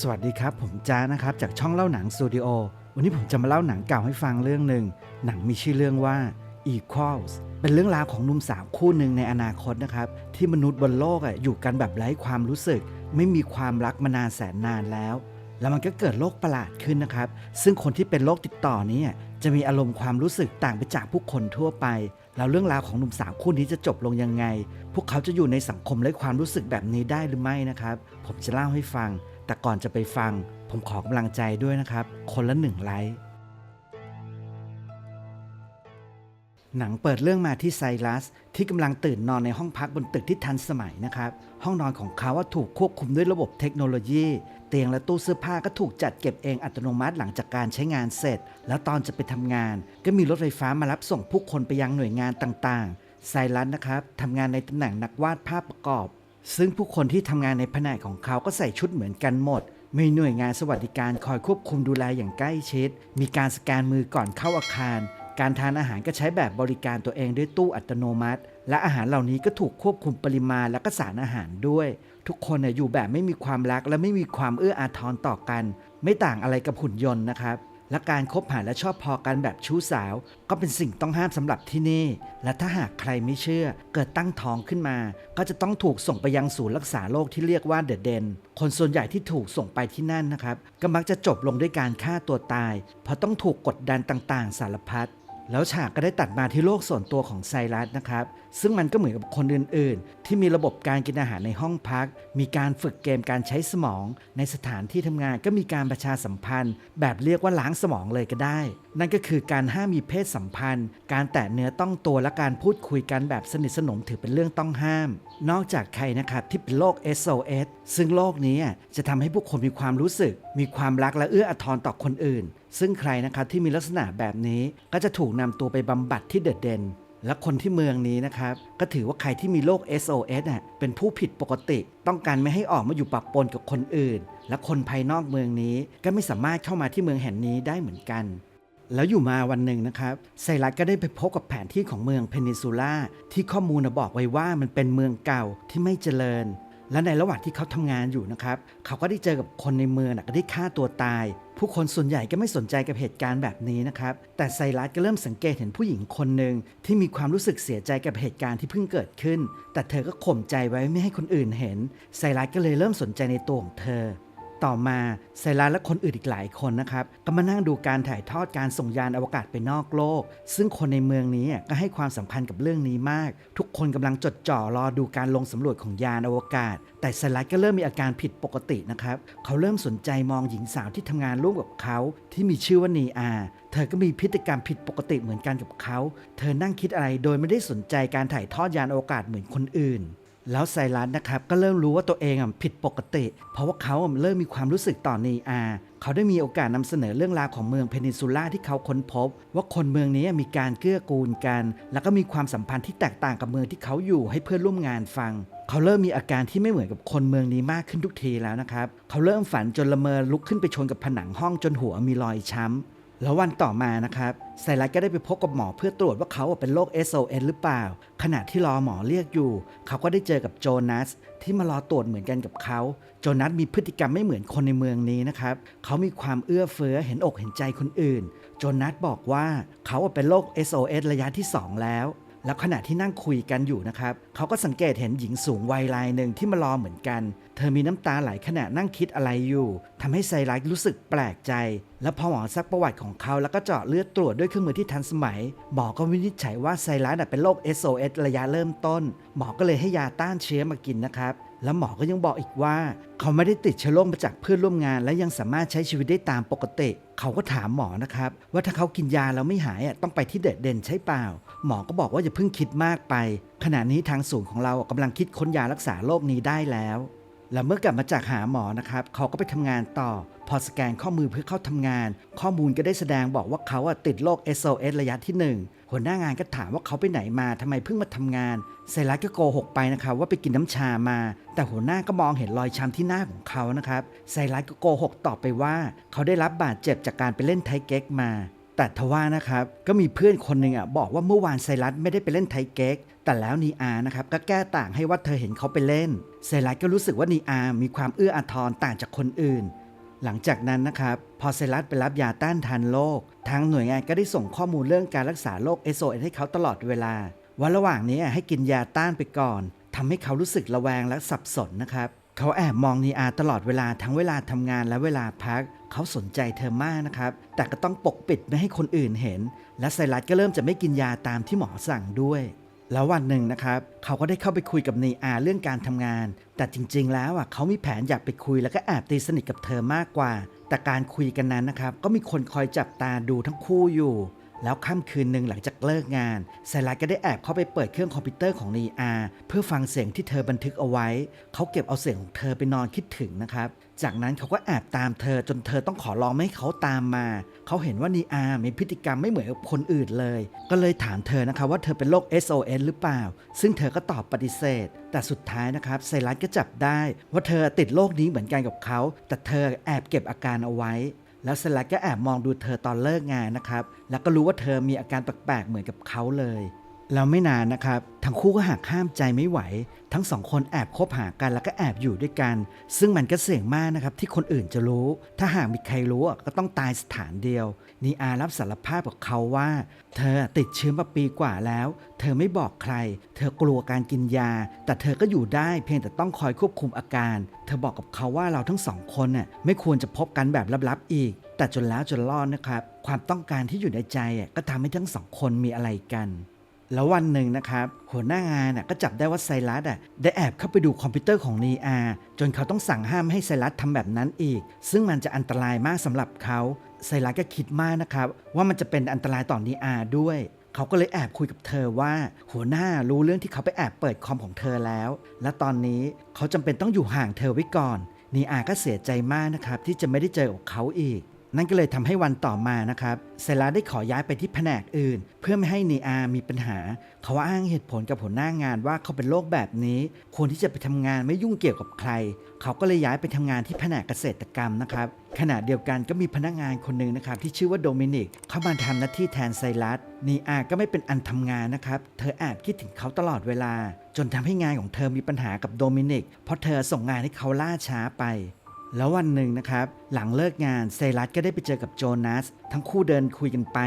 สวัสดีครับ ผมจ้านะครับ จากช่องเล่าหนังสตูดิโอวันนี้ผมจะมาเล่าหนังเก่าให้ฟังเรื่องหนึ่งหนังมีชื่อเรื่องว่า Equals เป็นเรื่องราวของหนุ่มสาวคู่หนึ่งในอนาคตนะครับ ที่มนุษย์บนโลกอะอยู่กันแบบไร้ความรู้สึก ไม่มีความรักมานานแสนนานแล้ว แล้วมันก็เกิดโรคประหลาดขึ้นนะครับ ซึ่งคนที่เป็นโรคติดต่อนี้จะมีอารมณ์ความรู้สึกต่างไปจากผู้คนทั่วไป แล้วเรื่องราวของหนุ่มสาวคู่นี้จะจบลงยังไง พวกเขาจะอยู่ในสังคมไร้ความรู้สึกแบบนี้ได้หรือไม่นะครับ ผมจะเล่าให้ฟัง แต่ก่อนจะไปฟัง ผมขอกำลังใจด้วยนะครับ คนละหนึ่งไลค์หนังเปิดเรื่องมาที่ไซรัส ที่กำลังตื่นนอนในห้องพักบนตึกที่ทันสมัยนะครับ ห้องนอนของเขาว่าถูกควบคุมด้วยระบบเทคโนโลยี เตียงและตู้เสื้อผ้าก็ถูกจัดเก็บเองอัตโนมัติหลังจากการใช้งานเสร็จ แล้วตอนจะไปทำงาน ก็มีรถไฟฟ้ามารับส่งผู้คนไปยังหน่วยงานต่างๆ ไซรัสนะครับทำงานในตำแหน่งนักวาดภาพประกอบ ซึ่งผู้คนที่ทำงานในแผนกของเขาก็ใส่ชุดเหมือนกันหมด มีหน่วยงานสวัสดิการคอยควบคุมดูแลอย่างใกล้ชิด มีการสแกนมือก่อนเข้าอาคาร การทานอาหารก็ใช้แบบบริการตัวเองด้วยตู้อัตโนมัติ และอาหารเหล่านี้ก็ถูกควบคุมปริมาณและก็สารอาหารด้วย ทุกคนอยู่แบบไม่มีความรักและไม่มีความเอื้ออาทรต่อกัน ไม่ต่างอะไรกับหุ่นยนต์นะครับ และการคบหาและชอบพอกันแบบชู้สาว ก็เป็นสิ่งต้องห้ามสำหรับที่นี่ และถ้าหากใครไม่เชื่อ เกิดตั้งท้องขึ้นมา ก็จะต้องถูกส่งไปยังศูนย์รักษาโรคที่เรียกว่าเดอะเดน คนส่วนใหญ่ที่ถูกส่งไปที่นั่นนะครับ ก็มักจะจบลงด้วยการฆ่าตัวตาย เพราะต้องถูกกดดันต่างๆ สารพัด แล้วฉากก็ได้ตัดมาที่โลกส่วนตัวของไซรัสนะครับ ซึ่งมันก็เหมือนกับคนอื่นๆ ที่มีระบบการกินอาหารในห้องพัก มีการฝึกเกมการใช้สมอง ในสถานที่ทำงานก็มีการประชาสัมพันธ์ แบบเรียกว่าล้างสมองเลยก็ได้ นั่นก็คือการห้ามมีเพศสัมพันธ์ การแตะเนื้อต้องตัวและการพูดคุยกันแบบสนิทสนมถือเป็นเรื่องต้องห้าม นอกจากใครนะครับที่เป็นโรค SOS ซึ่งโรคนี้จะทำให้ผู้คนมีความรู้สึก มีความรักและเอื้ออาทรต่อคนอื่น ซึ่งใครนะครับที่มีลักษณะแบบนี้ก็จะถูกนำตัวไปบำบัดที่เดอะเดนและคนที่เมืองนี้นะครับก็ถือว่าใครที่มีโรค SOS อะเป็นผู้ผิดปกติ ต้องการไม่ให้ออกมาอยู่ปะปนกับคนอื่น และคนภายนอกเมืองนี้ก็ไม่สามารถเข้ามาที่เมืองแห่งนี้ได้เหมือนกัน แล้วอยู่มาวันหนึ่งนะครับไซรัสก็ได้ไปพบกับแผนที่ของเมืองเพนินซูล่าที่ข้อมูลบอกไว้ว่ามันเป็นเมืองเก่าที่ไม่เจริญและในระหว่างที่เขาทำงานอยู่นะครับ เขาก็ได้เจอกับคนในเมืองนะก็ได้ฆ่าตัวตาย ผู้คนส่วนใหญ่ก็ไม่สนใจกับเหตุการณ์แบบนี้นะครับ แต่ไซรัสก็เริ่มสังเกตเห็นผู้หญิงคนหนึ่งที่มีความรู้สึกเสียใจกับเหตุการณ์ที่เพิ่งเกิดขึ้น แต่เธอก็ข่มใจไว้ไม่ให้คนอื่นเห็น ไซรัสก็เลยเริ่มสนใจในตัวของเธอ ต่อมาไซรัสและคนอื่นอีกหลายคนนะครับ ก็มานั่งดูการถ่ายทอดการส่งยานอวกาศไปนอกโลก ซึ่งคนในเมืองนี้ก็ให้ความสำคัญกับเรื่องนี้มาก ทุกคนกำลังจดจ่อรอดูการลงสำรวจของยานอวกาศ แต่ไซรัสก็เริ่มมีอาการผิดปกตินะครับ เขาเริ่มสนใจมองหญิงสาวที่ทำงานร่วมกับเขา ที่มีชื่อว่านีอาเธอก็มีพฤติกรรมผิดปกติเหมือนกันกับเขา เธอนั่งคิดอะไรโดยไม่ได้สนใจการถ่ายทอดยานอวกาศเหมือนคนอื่น แล้วไซรัสนะครับก็เริ่มรู้ว่าตัวเองอะผิดปกติ เพราะว่าเขาอะเริ่มมีความรู้สึกต่อนีอาเขาได้มีโอกาสนำเสนอเรื่องราวของเมืองเพนินซูล่าที่เขาค้นพบ ว่าคนเมืองนี้มีการเกื้อกูลกัน แล้วก็มีความสัมพันธ์ที่แตกต่างกับเมืองที่เขาอยู่ให้เพื่อนร่วมงานฟัง เขาเริ่มมีอาการที่ไม่เหมือนกับคนเมืองนี้มากขึ้นทุกทีแล้วนะครับ เขาเริ่มฝันจนละเมอลุกขึ้นไปชนกับผนังห้องจนหัวมีรอยช้ำ แล้ววันต่อมานะครับไซรัสก็ได้ไปพบกับหมอเพื่อตรวจว่าเขาเป็นโรค SOS หรือเปล่า ขณะที่รอหมอเรียกอยู่ เขาก็ได้เจอกับโจนัสที่มารอตรวจเหมือนกันกับเขา โจนัสมีพฤติกรรมไม่เหมือนคนในเมืองนี้นะครับ เขามีความเอื้อเฟื้อเห็นอกเห็นใจคนอื่น โจนัสบอกว่าเขาเป็นโรค SOS ระยะที่ 2 แล้ว แล้วขณะที่นั่งคุยกันอยู่นะครับเขาก็สังเกตเห็นหญิงสูงวัยรายหนึ่งที่มารอเหมือนกัน เธอมีน้ำตาไหลขณะนั่งคิดอะไรอยู่ทำให้ไซรัสรู้สึกแปลกใจ และพอหมอซักประวัติของเขาแล้วก็เจาะเลือดตรวจด้วยเครื่องมือที่ทันสมัยหมอก็วินิจฉัยว่าไซรัสน่ะเป็นโรค SOS ระยะเริ่มต้นหมอก็เลยให้ยาต้านเชื้อมากินนะครับ แล้วหมอก็ยังบอกอีกว่า เขาไม่ได้ติดเชื้อโรคมาจากเพื่อนร่วมงาน และยังสามารถใช้ชีวิตได้ตามปกติ เขาก็ถามหมอนะครับ ว่าถ้าเขากินยาแล้วไม่หายอะต้องไปที่เด็ดเด่นใช่เปล่า หมอก็บอกว่าอย่าเพิ่งคิดมากไป ขณะนี้ทางศูนย์ของเรากำลังคิดค้นยารักษาโรคนี้ได้แล้ว และเมื่อกลับมาจากหาหมอนะครับ เขาก็ไปทำงานต่อพอสแกนข้อมือเพื่อเข้าทำงาน ข้อมูลก็ได้แสดงบอกว่าเขาอะติดโรค SOS ระยะที่ 1 หัวหน้างานก็ถามว่าเขาไปไหนมาทำไมเพิ่งมาทำงานไซรัสก็โกหกไปนะครับว่าไปกินน้ำชามา แต่หัวหน้าก็มองเห็นรอยช้ำที่หน้าของเขานะครับไซรัสก็โกหกตอบไปว่า เขาได้รับบาดเจ็บจากการไปเล่นไทเก๊กมาแต่ทว่านะครับก็มีเพื่อนคนหนึ่งอะบอกว่าเมื่อวานไซรัสไม่ได้ไปเล่นไทเก๊ก แต่แล้วนีอานะครับก็แก้ต่างให้ว่าเธอเห็นเขาไปเล่นไซรัสก็รู้สึกว่านีอามีความเอื้ออาทรต่างจากคนอื่น หลังจากนั้นนะครับ พอไซรัสไปรับยาต้านทานโรคทางหน่วยงานก็ได้ส่งข้อมูลเรื่องการรักษาโรค SOS ให้เขาตลอดเวลา ว่าระหว่างนี้ให้กินยาต้านไปก่อนทำให้เขารู้สึกระแวงและสับสนนะครับ เขาแอบมองนีอาตลอดเวลาทั้งเวลาทำงานและเวลาพัก เขาสนใจเธอมากนะครับ แต่ก็ต้องปกปิดไม่ให้คนอื่นเห็น และไซรัสก็เริ่มจะไม่กินยาตามที่หมอสั่งด้วย แล้ววันหนึ่งนะครับเขาก็ได้เข้าไปคุยกับนีอาเรื่องการทำงาน แต่จริง ๆ แล้วอะเขามีแผนอยากไปคุยแล้วก็แอบตีสนิทกับเธอมากกว่า แต่การคุยกันนั้นนะครับก็มีคนคอยจับตาดูทั้งคู่อยู่แล้วค่ำคืนหนึ่งหลังจากเลิกงานไซรัสก็ได้แอบเข้าไปเปิดเครื่องคอมพิวเตอร์ของนีอาเพื่อฟังเสียงที่เธอบันทึกเอาไว้ เขาเก็บเอาเสียงของเธอไปนอนคิดถึงนะครับ จากนั้นเขาก็แอบตามเธอจนเธอต้องขอร้องไม่ให้เขาตามมา เขาเห็นว่านีอามีพฤติกรรมไม่เหมือนกับคนอื่นเลย ก็เลยถามเธอนะคะว่าเธอเป็นโรค SOS หรือเปล่า ซึ่งเธอก็ตอบปฏิเสธ แต่สุดท้ายนะครับไซรัสก็จับได้ ว่าเธอติดโรคนี้เหมือนกันกับเขา แต่เธอแอบเก็บอาการเอาไว้แล้วเซลัดก็แอบมองดูเธอตอนเลิกงานนะครับ แล้วก็รู้ว่าเธอมีอาการแปลกๆ เหมือนกับเขาเลย แล้วไม่นานนะครับ ทั้งคู่ก็หักห้ามใจไม่ไหว ทั้งสองคนแอบคบหากันแล้วก็แอบอยู่ด้วยกัน ซึ่งมันก็เสี่ยงมากนะครับที่คนอื่นจะรู้ ถ้าหากมีใครรู้ก็ต้องตายสถานเดียว นีอารับสารภาพกับเขาว่า เธอติดเชื้อมาปีกว่าแล้ว เธอไม่บอกใคร เธอกลัวการกินยา แต่เธอก็อยู่ได้เพียงแต่ต้องคอยควบคุมอาการ เธอบอกกับเขาว่าเราทั้งสองคนน่ะไม่ควรจะพบกันแบบลับๆอีก แต่จนแล้วจนรอดนะครับ ความต้องการที่อยู่ในใจก็ทำให้ทั้งสองคนมีอะไรกัน แล้ววันหนึ่งนะครับหัวหน้างานก็จับได้ว่าไซรัสได้แอบเข้าไปดูคอมพิวเตอร์ของนีอาจนเขาต้องสั่งห้ามให้ไซรัสทำแบบนั้นอีก ซึ่งมันจะอันตรายมากสำหรับเขาไซรัสก็คิดมากนะครับว่ามันจะเป็นอันตรายต่อนีอาด้วยเขาก็เลยแอบคุยกับเธอว่า หัวหน้ารู้เรื่องที่เขาไปแอบเปิดคอมของเธอแล้ว และตอนนี้เขาจำเป็นต้องอยู่ห่างเธอไว้ก่อนนีอาก็เสียใจมากนะครับที่จะไม่ได้เจอกับเขาอีก นั่นก็เลยทำให้วันต่อมานะครับเซลาได้ขอย้ายไปที่แผนกอื่น เพื่อไม่ให้เนีอามีปัญหา เขาอ้างเหตุผลกับหัวหน้างานว่าเขาเป็นโรคแบบนี้ควรที่จะไปทำงานไม่ยุ่งเกี่ยวกับใคร เขาก็เลยย้ายไปทำงานที่แผนกเกษตรกรรมนะครับขณะเดียวกันก็มีพนักงานคนหนึ่งนะครับที่ชื่อว่าโดมินิกเข้ามาทำหน้าที่แทนไซรัสเนีอาก็ไม่เป็นอันทำงานนะครับเธอแอบคิดถึงเขาตลอดเวลา จนทำให้งานของเธอมีปัญหากับโดมินิกเพราะเธอส่งงานให้เขาล่าช้าไป แล้ววันหนึ่งนะครับ หลังเลิกงานไซรัสก็ได้ไปเจอกับโจนัสทั้งคู่เดินคุยกันไป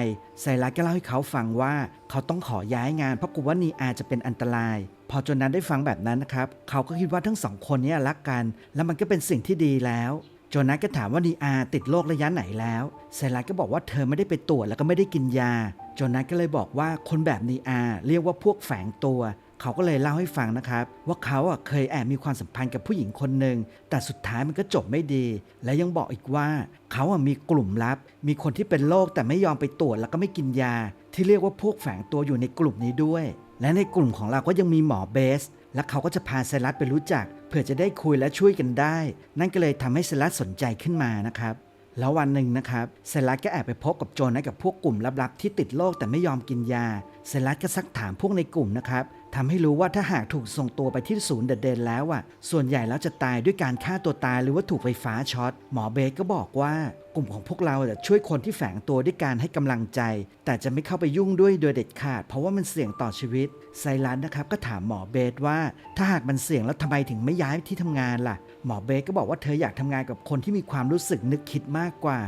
ไซรัสก็เล่าให้เขาฟังว่าเขาต้องขอย้ายงานเพราะกลัวว่านีอาจะเป็นอันตราย พอโจนัสได้ฟังแบบนั้นนะครับ เขาก็คิดว่าทั้งสองคนนี้รักกัน แล้วมันก็เป็นสิ่งที่ดีแล้วโจนัสก็ถามว่านีอาติดโรคระยะไหนแล้วไซรัสก็บอกว่าเธอไม่ได้ไปตรวจแล้วก็ไม่ได้กินยาโจนัสก็เลยบอกว่าคนแบบนีอาเรียกว่าพวกแฝงตัว เขาก็เลยเล่าให้ฟังนะครับ ว่าเขาอะเคยแอบมีความสัมพันธ์กับผู้หญิงคนหนึ่งแต่สุดท้ายมันก็จบไม่ดี และยังบอกอีกว่า เขาอะมีกลุ่มลับ มีคนที่เป็นโรคแต่ไม่ยอมไปตรวจแล้วก็ไม่กินยา ที่เรียกว่าพวกแฝงตัวอยู่ในกลุ่มนี้ด้วย และในกลุ่มของเราก็ยังมีหมอเบส และเขาก็จะพาไซรัสไปรู้จัก เพื่อจะได้คุยและช่วยกันได้ นั่นก็เลยทำให้ไซรัสสนใจขึ้นมานะครับแล้ววันหนึ่งนะครับเซลัสก็แอบไปพบกับโจนัสกับพวกกลุ่มลับๆที่ติดโรคแต่ไม่ยอมกินยาเซลัสก็ซักถามพวกในกลุ่มนะครับ ทำให้รู้ว่าถ้าหากถูกส่งตัวไปที่ศูนย์เดเดนแล้วอะ ส่วนใหญ่แล้วจะตายด้วยการฆ่าตัวตายหรือว่าถูกไฟฟ้าช็อต หมอเบสก็บอกว่ากลุ่มของพวกเราจะช่วยคนที่แฝงตัวด้วยการให้กำลังใจ แต่จะไม่เข้าไปยุ่งด้วยโดยเด็ดขาด เพราะว่ามันเสี่ยงต่อชีวิต ไซรันนะครับก็ถามหมอเบสว่า ถ้าหากมันเสี่ยงแล้วทำไมถึงไม่ย้ายที่ทำงานล่ะ หมอเบสก็บอกว่าเธออยากทำงานกับคนที่มีความรู้สึกนึกคิดมากกว่า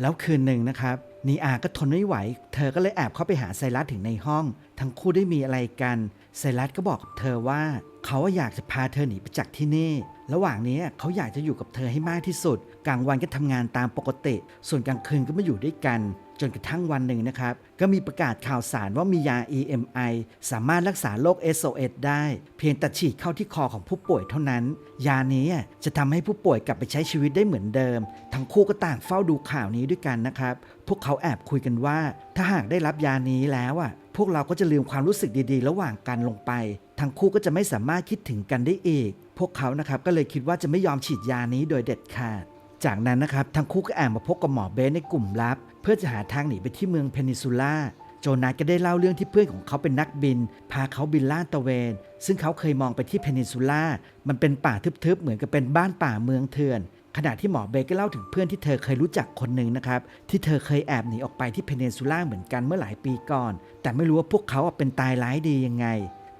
แล้วคืนหนึ่งนะครับ นีอาก็ทนไม่ไหว เธอก็เลยแอบเข้าไปหาไซรัสถึงในห้อง ทั้งคู่ได้มีอะไรกัน ไซรัสก็บอกกับเธอว่า เขาอยากจะพาเธอหนีไปจากที่นี่ ระหว่างนี้เขาอยากจะอยู่กับเธอให้มากที่สุด กลางวันก็ทำงานตามปกติ ส่วนกลางคืนก็มาอยู่ด้วยกัน จนกระทั่งวันหนึ่งนะครับ ก็มีประกาศข่าวสารว่ามียา EMI สามารถรักษาโรค SOS ได้ เพียงแต่ฉีดเข้าที่คอของผู้ป่วยเท่านั้น ยานี้จะทำให้ผู้ป่วยกลับไปใช้ชีวิตได้เหมือนเดิม ทั้งคู่ก็ต่างเฝ้าดูข่าวนี้ด้วยกันนะครับ พวกเขาแอบคุยกันว่า ถ้าหากได้รับยานี้แล้วอะพวกเราก็จะลืมความรู้สึกดีๆ ระหว่างกันลงไป ทั้งคู่ก็จะไม่สามารถคิดถึงกันได้อีก พวกเขานะครับก็เลยคิดว่าจะไม่ยอมฉีดยานี้โดยเด็ดขาด จากนั้นนะครับทั้งคู่ก็แอบมาพบกับหมอเบสในกลุ่มลับ เพื่อจะหาทางหนีไปที่เมืองเพนินซูล่าโจนาสก็ได้เล่าเรื่องที่เพื่อนของเขาเป็นนักบิน พาเขาบินล่าดตะเวน ซึ่งเขาเคยมองไปที่เพนินซูล่า มันเป็นป่าทึบๆ เหมือนกับเป็นบ้านป่าเมืองเถื่อน ขณะที่หมอเบสก็เล่าถึงเพื่อนที่เธอเคยรู้จักคนหนึ่งนะครับ ที่เธอเคยแอบหนีออกไปที่เพนินซูล่าเหมือนกันเมื่อหลายปีก่อน แต่ไม่รู้ว่าพวกเขาเป็นตายร้ายดียังไง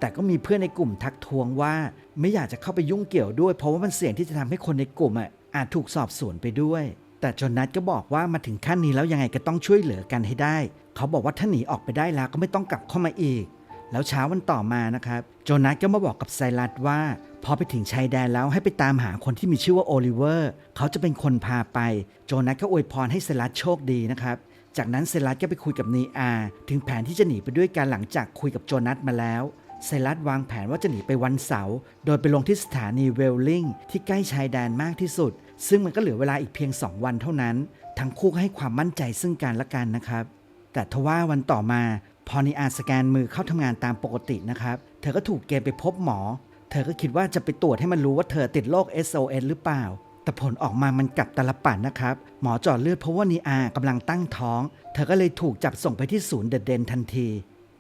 แต่ก็มีเพื่อนในกลุ่มทักท้วงว่า ไม่อยากจะเข้าไปยุ่งเกี่ยวด้วย เพราะว่ามันเสี่ยงที่จะทำให้คนในกลุ่มอะอาจถูกสอบสวนไปด้วย แต่โจนัสก็บอกว่ามาถึงขั้นนี้แล้วยังไงก็ต้องช่วยเหลือกันให้ได้ เขาบอกว่าถ้าหนีออกไปได้แล้วก็ไม่ต้องกลับเข้ามาอีก แล้วเช้าวันต่อมานะครับโจนัสก็มาบอกกับไซรัสว่าพอไปถึงชายแดนแล้วให้ไปตามหาคนที่มีชื่อว่าโอลิเวอร์ เขาจะเป็นคนพาไป โจนัสก็อวยพรให้ไซรัสโชคดีนะครับ จากนั้นไซรัสก็ไปคุยกับนีอา ถึงแผนที่จะหนีไปด้วยกันหลังจากคุยกับโจนัสมาแล้ว ไซรัสวางแผนว่าจะหนีไปวันเสาร์โดยไปลงที่สถานีเวลลิงที่ใกล้ชายแดนมากที่สุด ซึ่งมันก็เหลือเวลาอีกเพียง2วันเท่านั้น ทั้งคู่ให้ความมั่นใจซึ่งกันและกันนะครับ แต่ทว่าวันต่อมา พอนีอาสแกนมือเข้าทำงานตามปกตินะครับ เธอก็ถูกเกณฑ์ไปพบหมอ เธอก็คิดว่าจะไปตรวจให้มันรู้ว่าเธอติดโรค SOS หรือเปล่า แต่ผลออกมามันกลับตลปัดนนะครับ หมอจอดเลือดเพราะว่านีอากำลังตั้งท้อง เธอก็เลยถูกจับส่งไปที่ศูนย์เดเดนทันที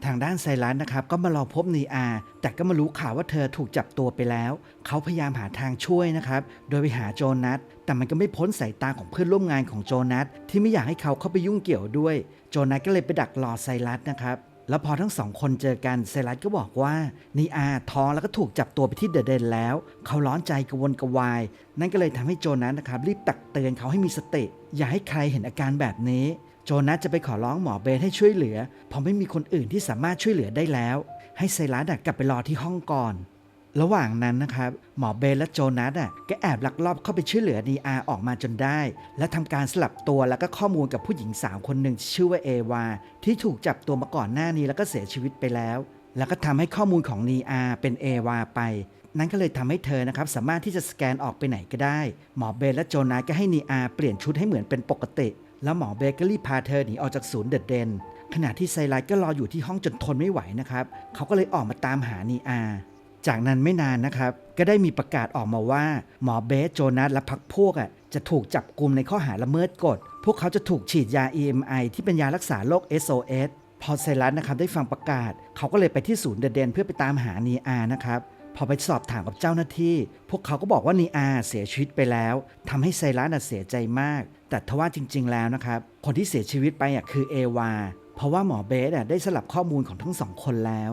ทางด้านไซรัสนะครับก็มารอพบนีอา แต่ก็มารู้ข่าวว่าเธอถูกจับตัวไปแล้ว เขาพยายามหาทางช่วยนะครับ โดยไปหาโจนัส แต่มันก็ไม่พ้นสายตาของเพื่อนร่วมงานของโจนัส ที่ไม่อยากให้เขาเข้าไปยุ่งเกี่ยวด้วย โจนัสก็เลยไปดักรอไซรัสนะครับแล้วพอทั้งสองคนเจอกันไซรัสก็บอกว่านีอาท้องแล้วก็ถูกจับตัวไปที่เดอะเดนแล้ว เขาร้อนใจกระวนกระวาย นั่นก็เลยทำให้โจนัสนะครับรีบตักเตือนเขาให้มีสติ อย่าให้ใครเห็นอาการแบบนี้ จนัสจะไปขอร้องหมอเบนให้ช่วยเหลือเพราะไม่มีคนอื่นที่สามารถช่วยเหลือได้แล้ว ให้ไซรัสกลับไปรอที่ห้องก่อน ระหว่างนั้นนะครับหมอเบนและโจนัสอะก็แอบลักลอบเข้าไปช่วยเหลือดีอาออกมาจนได้ และทำการสลับตัวแล้วก็ข้อมูลกับผู้หญิงสาวคนหนึ่งชื่อว่าเอวา ที่ถูกจับตัวมาก่อนหน้านี้แล้วก็เสียชีวิตไปแล้ว แล้วก็ทำให้ข้อมูลของนีอาเป็นเอวาไปนั่นก็เลยทำให้เธอนะครับสามารถที่จะสแกนออกไปไหนก็ได้ หมอเบนและโจนัสก็ให้นีอาเปลี่ยนชุดให้เหมือนเป็นปกติ แล้วหมอเบนก็รีบพาเธอหนีออกจากศูนย์เดอะเดนขณะที่ไซรัสก็รออยู่ที่ห้องจนทนไม่ไหวนะครับ เขาก็เลยออกมาตามหานีอา จากนั้นไม่นานนะครับ ก็ได้มีประกาศออกมาว่า หมอเบสโจนัสและพักพวกอะจะถูกจับกลุ่มในข้อหาละเมิดกฎ พวกเขาจะถูกฉีดยา EMI ที่เป็นยารักษาโรค SOS พอไซรัสนะครับได้ฟังประกาศ เขาก็เลยไปที่ศูนย์เดเดนเพื่อไปตามหานีอานะครับ อไปสอบถามกับเจ้าหน้าที่ พวกเขาก็บอกว่านีอาเสียชีวิตไปแล้วทำให้ไซรัสเสียใจมาก แต่ทว่าจริง ๆ แล้วนะครับ คนที่เสียชีวิตไปคือเอวา เพราะว่าหมอเบสได้สลับข้อมูลของทั้งสองคนแล้ว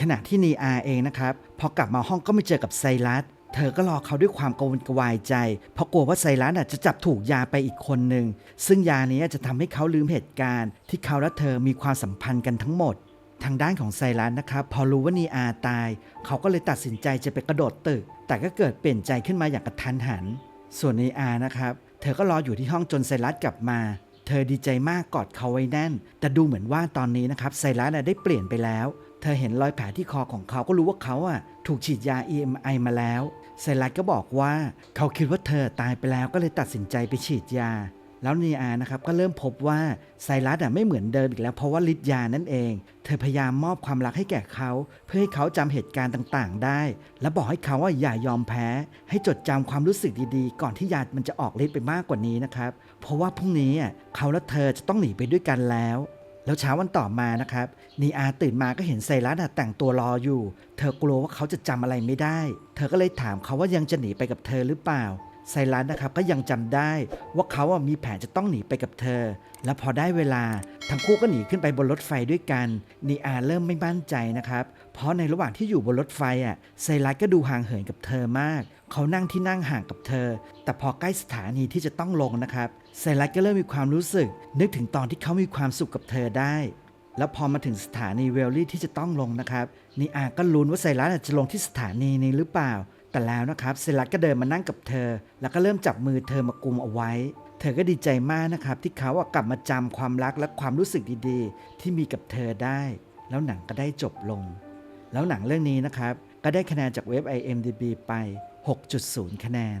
ขณะที่นีอาเองนะครับพอกลับมาห้องก็ไม่เจอกับไซรัสเธอก็รอเขาด้วยความกังวลกวายใจ เพราะกลัวว่าไซรัสจะจับถูกยาไปอีกคนหนึ่ง ซึ่งยานี้จะทำให้เขาลืมเหตุการณ์ ที่เขาและเธอมีความสัมพันธ์กันทั้งหมด ทางด้านของไซรัสนะครับพอรู้ว่านีอาตาย เขาก็เลยตัดสินใจจะไปกระโดดตึก แต่ก็เกิดเปลี่ยนใจขึ้นมาอย่างกระทันหัน ส่วนนีอานะครับ เธอก็รออยู่ที่ห้องจนไซรัสกลับมา เธอดีใจมากกอดเขาไว้แน่น แต่ดูเหมือนว่าตอนนี้นะครับไซรัสได้เปลี่ยนไปแล้ว เธอเห็นรอยแผลที่คอของเขาก็รู้ว่าเขาอะถูกฉีดยา EMI มาแล้วไซรัสก็บอกว่า เขาคิดว่าเธอตายไปแล้วก็เลยตัดสินใจไปฉีดยา แล้วนีอานะครับก็เริ่มพบว่าไซรัสอะไม่เหมือนเดิมอีกแล้วเพราะว่าฤทธิ์ยานั่นเอง เธอพยายามมอบความรักให้แก่เขา เพื่อให้เขาจำเหตุการณ์ต่างๆ ได้ และบอกให้เขาว่าอย่ายอมแพ้ ให้จดจำความรู้สึกดีๆ ก่อนที่ยามันจะออกฤทธิ์ไปมากกว่านี้นะครับ เพราะว่าพรุ่งนี้อะเขาและเธอจะต้องหนีไปด้วยกันแล้วแล้วเช้าวันต่อมานะครับนีอาตื่นมาก็เห็นไซรัสอะแต่งตัวรออยู่ เธอกลัวว่าเขาจะจำอะไรไม่ได้ เธอก็เลยถามเขาว่ายังจะหนีไปกับเธอหรือเปล่า ไซรัสนะครับก็ยังจำได้ว่าเขาอะมีแผนจะต้องหนีไปกับเธอ และพอได้เวลาทั้งคู่ก็หนีขึ้นไปบนรถไฟด้วยกันนีอาเริ่มไม่มั่นใจนะครับเพราะในระหว่างที่อยู่บนรถไฟอะไซรัสก็ดูห่างเหินกับเธอมาก เขานั่งที่นั่งห่างกับเธอ แต่พอใกล้สถานีที่จะต้องลงนะครับไซรัสก็เริ่มมีความรู้สึก นึกถึงตอนที่เขามีความสุขกับเธอได้ แล้วพอมาถึงสถานีเวลลี่ที่จะต้องลงนะครับนีอาก็ลุ้นว่าไซรัสจะลงที่สถานีนี้หรือเปล่า แต่แล้วนะครับเซรัสก็เดินมานั่งกับเธอ แล้วก็เริ่มจับมือเธอมากุมเอาไว้ เธอก็ดีใจมากนะครับ ที่เขาอะกลับมาจำความรักและความรู้สึกดีๆ ที่มีกับเธอได้ แล้วหนังก็ได้จบลง แล้วหนังเรื่องนี้นะครับก็ได้คะแนนจากเว็บ IMDB ไป 6.0 คะแนน